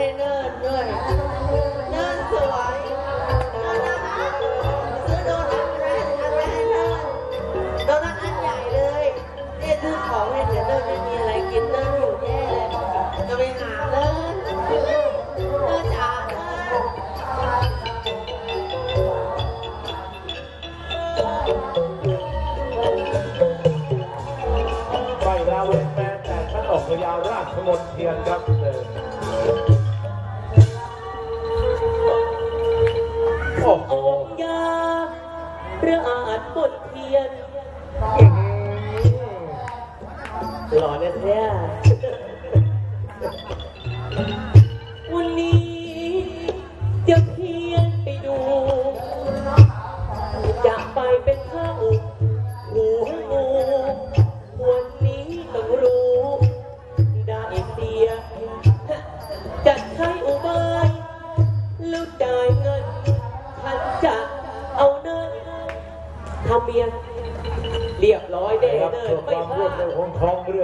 ให้เนิ่นด้วยเนิ่นสวยเนินน่ารักซื้อโดนัทอะไรอะไรให้เนิ่นโดนัทอันใหญ่เลยเนี่ยซื้อของให้เดี๋ยวเนิ่นไม่มีอะไรกินเนิ่นหิวแย่เลยจะไปหาเนิ่นเนิ่นจ๋าเนิ่นไฟราเวนแมนแต่ท่านออกยาวราชมนเทียนครับ โอ้โหองยาพระอาจบทเทียนหล่อเนี่ยแท้วันนี้จะเพียนไปดู จะไปเป็นข้าวหูงูวันนี้ต้องรู้ได้เสียจะใช้อุบายแล้วจ่ายเงิน ฉันจะเอาเนินทำเมียเรียบร้อยแน่ครับเนิเพื่นคไม่วามพรลาดเร็วด ของท้องเรือ